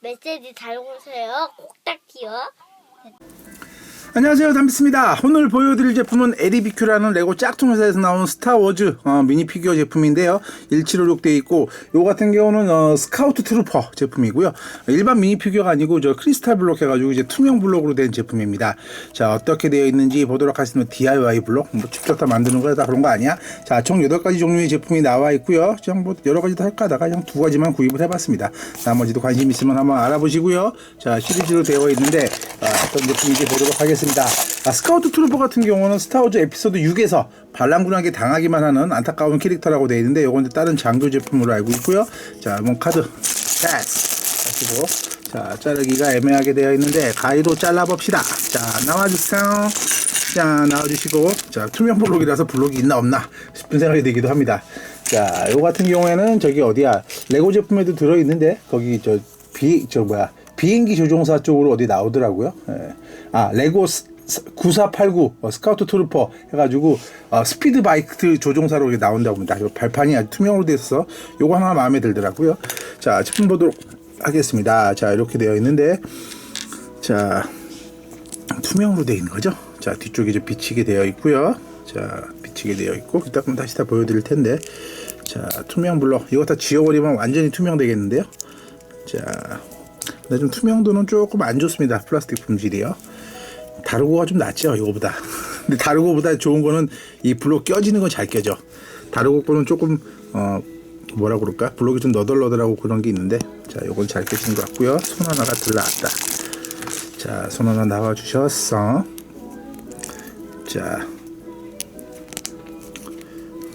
메시지 달고세요. 꼭딱지요. 안녕하세요. 담비스입니다. 오늘 보여드릴 제품은 에리비큐라는 레고 짝퉁 회사에서 나오는 스타워즈 어, 미니 피규어 제품인데요. 1756 되어 있고 요 같은 경우는 어, 스카우트 트루퍼 제품이고요. 일반 미니 피규어가 아니고 저 크리스탈 블록 해가지고 이제 투명 블록으로 된 제품입니다. 자 어떻게 되어 있는지 보도록 하겠습니다. DIY 블록. 뭐 직접 다 만드는 거야? 다 그런 거 아니야? 자총 8가지 종류의 제품이 나와 있고요. 그냥 뭐 여러 가지 다 할까 하다가 그냥 두 가지만 구입을 해봤습니다. 나머지도 관심 있으면 한번 알아보시고요. 자 시리즈로 되어 있는데 아, 어떤 제품인지 보도록 하겠습니다. 아, 스카우트 트루퍼 같은 경우는 스타워즈 에피소드 6에서 반란군에게 당하기만 하는 안타까운 캐릭터라고 되어 있는데 이건 다른 장교 제품으로 알고 있고요. 자뭐 카드 패스 하시고 자 자르기가 애매하게 되어 있는데 가위로 잘라봅시다. 자 나와주세요. 자 나와주시고 자 투명 블록이라서 블록이 있나 없나 싶은 생각이 들기도 합니다. 자 요 같은 경우에는 저기 어디야 레고 제품에도 들어 있는데 거기 저 비 저 뭐야 비행기 조종사 쪽으로 어디 나오더라고요 예. 아 레고 스, 9489 어, 스카우트 트루퍼 해가지고 어, 스피드 바이크 조종사로 나온다고 합니다. 요 발판이 아주 투명으로 돼 있어서 요거 하나 마음에 들더라고요. 자 제품 보도록 하겠습니다. 자 이렇게 되어 있는데 자 투명으로 되어 있는 거죠. 자 뒤쪽에 이제 비치게 되어 있고요. 자 비치게 되어 있고 이따 그럼 다시 다 보여드릴 텐데 자 투명 블럭 이거 다 지워버리면 완전히 투명 되겠는데요. 자 근데 좀 투명도는 조금 안 좋습니다. 플라스틱 품질이요. 다루고가 좀 낫죠 이거보다 근데 다루고보다 좋은 거는 이 블록 껴지는 건 잘 껴져 다루고 거는 조금 어 뭐라 그럴까 블록이 좀 너덜너덜하고 그런 게 있는데 자 요건 잘 껴진 것 같고요 손 하나가 들나왔다 자 손 하나 나와 주셨어 자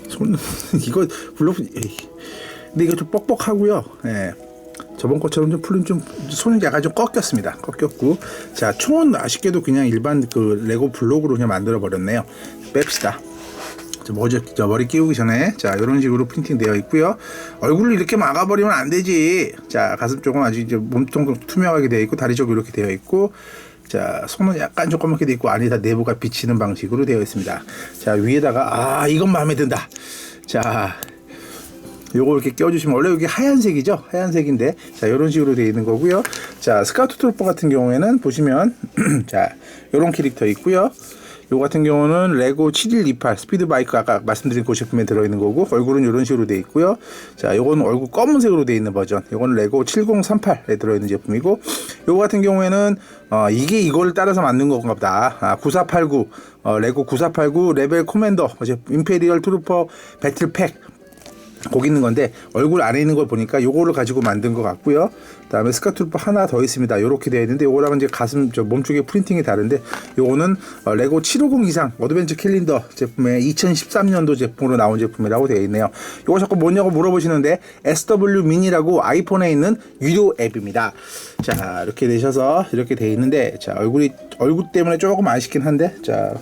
손 이거 블록. 근데 이거 좀 뻑뻑하고요 예. 저번 것처럼 좀 풀린 좀 손이 약간 좀 꺾였습니다. 꺾였고 자 총은 아쉽게도 그냥 일반 그 레고 블록으로 그냥 만들어 버렸네요. 뺍시다. 저 머리, 저 머리 끼우기 전에 자 이런 식으로 프린팅 되어 있고요. 얼굴을 이렇게 막아버리면 안 되지. 자 가슴 쪽은 아주 이제 몸통 투명하게 되어 있고 다리 쪽 이렇게 되어 있고 자 손은 약간 조그맣게 되어 있고 안에 다 내부가 비치는 방식으로 되어 있습니다. 자 위에다가 아 이건 마음에 든다. 자 요거 이렇게 껴주시면 원래 여기 하얀색이죠? 하얀색인데. 자 이런 식으로 되어 있는 거고요. 자 스카우트 트루퍼 같은 경우에는 보시면 자 요런 캐릭터 있고요. 요 같은 경우는 레고 7128 스피드 바이크 아까 말씀드린 그 제품에 들어있는 거고 얼굴은 이런 식으로 되어 있고요. 자 요건 얼굴 검은색으로 되어 있는 버전. 요건 레고 7038에 들어있는 제품이고 요거 같은 경우에는 어, 이게 이걸 따라서 만든 건가 보다. 아, 9489 어, 레고 9489 레벨 코맨더 임페리얼 트루퍼 배틀팩 거기 있는 건데 얼굴 안에 있는 걸 보니까 요거를 가지고 만든 것 같고요. 그다음에 스카트루퍼 하나 더 있습니다. 요렇게 되어 있는데 요거랑은 이제 가슴 저 몸쪽에 프린팅이 다른데 요거는 어, 레고 750 이상 어드벤처 캘린더 제품의 2013년도 제품으로 나온 제품이라고 되어 있네요. 요거 자꾸 뭐냐고 물어보시는데 SW 미니라고 아이폰에 있는 유료 앱입니다. 자 이렇게 되셔서 이렇게 되어 있는데 자 얼굴이 얼굴 때문에 조금 아쉽긴 한데 자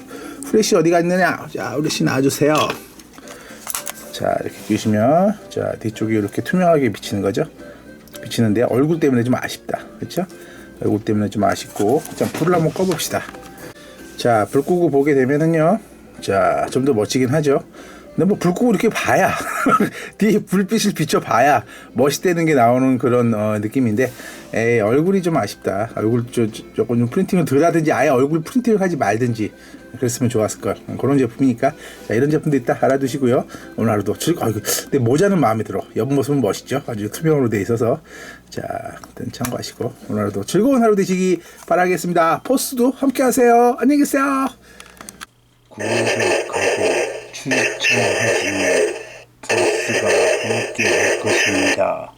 후레쉬 어디가 있느냐? 자 후레쉬 놔주세요. 자 이렇게 끼시면 자 뒤쪽이 이렇게 투명하게 비치는 거죠? 비치는데 얼굴 때문에 좀 아쉽다. 그렇죠 얼굴 때문에 좀 아쉽고 자 불을 한번 꺼봅시다. 자 불 끄고 보게 되면은요 자 좀 더 멋지긴 하죠 근데 뭐 불 끄고 이렇게 봐야 뒤에 불빛을 비춰 봐야 멋있다는 게 나오는 그런 어, 느낌인데 에이, 얼굴이 좀 아쉽다. 얼굴 저, 저, 조금 좀 프린팅을 덜 하든지 아예 얼굴 프린팅을 하지 말든지 그랬으면 좋았을 걸. 그런 제품이니까. 자, 이런 제품도 있다. 알아두시고요. 오늘 하루도 즐거 아이고 근데 모자는 마음에 들어. 옆모습은 멋있죠? 아주 투명으로 돼 있어서. 자 일단 참고하시고 오늘 하루도 즐거운 하루 되시기 바라겠습니다. 포스도 함께 하세요. 안녕히 계세요 구독하고 추천하시면 보스가 함께 할 것입니다.